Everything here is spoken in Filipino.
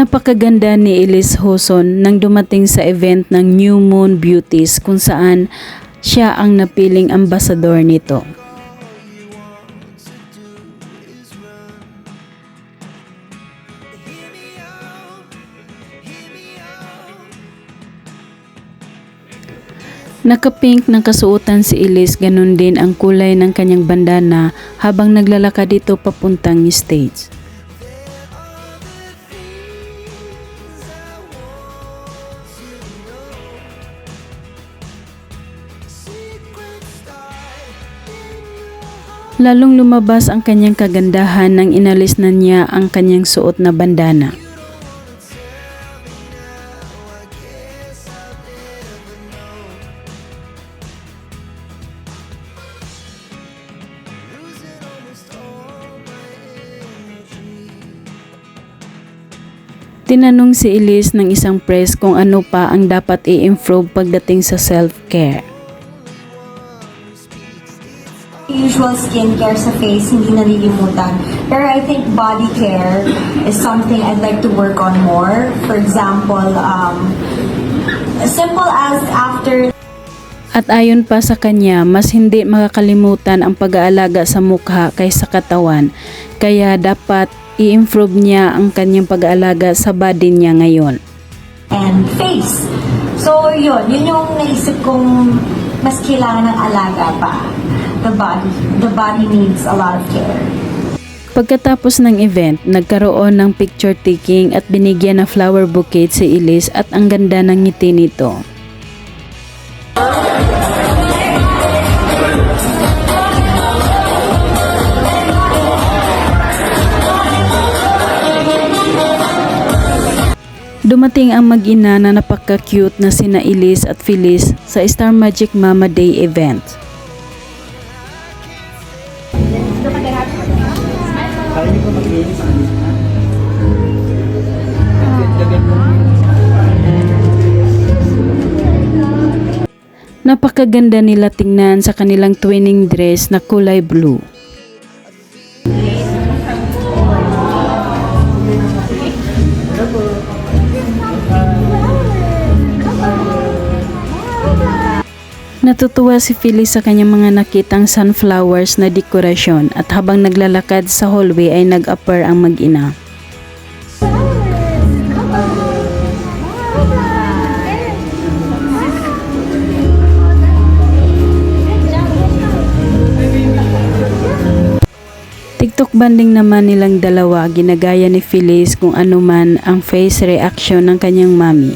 Napakaganda ni Elise Hoson nang dumating sa event ng New Moon Beauties kung saan siya ang napiling ambasador nito. Nakapink ng kasuotan si Elise ganun din ang kulay ng kanyang bandana habang naglalakad dito papuntang stage. Lalong lumabas ang kanyang kagandahan nang inalis na niya ang kanyang suot na bandana. Tinanong si Elise ng isang press kung ano pa ang dapat i-improve pagdating sa self-care. Usual skincare sa face, hindi nalilimutan. Pero I think body care is something I'd like to work on more. For example, um, simple as after At ayon pa sa kanya, mas hindi makakalimutan ang pag-aalaga sa mukha kaysa katawan. Kaya dapat i-improve niya ang kanyang pag-aalaga sa body niya ngayon. and face. So, yun. Yun yung naisip kong mas kailangan ng alaga pa. The body. The body needs a lot of care. Pagkatapos ng event, nagkaroon ng picture taking at binigyan ng flower bouquet si Elise at ang ganda ng ngiti nito. Dumating ang mag-ina na napaka-cute na sina Elise at Phyllis sa Star Magic Mama Day event. Napakaganda nila tingnan sa kanilang twinning dress na kulay blue. Natutuwa si Phyllis sa kanyang mga nakitang sunflowers na dekorasyon at habang naglalakad sa hallway ay nag-upper ang mag-ina. TikTok banding naman nilang dalawa ginagaya ni Phyllis kung ano man ang face reaction ng kanyang mami.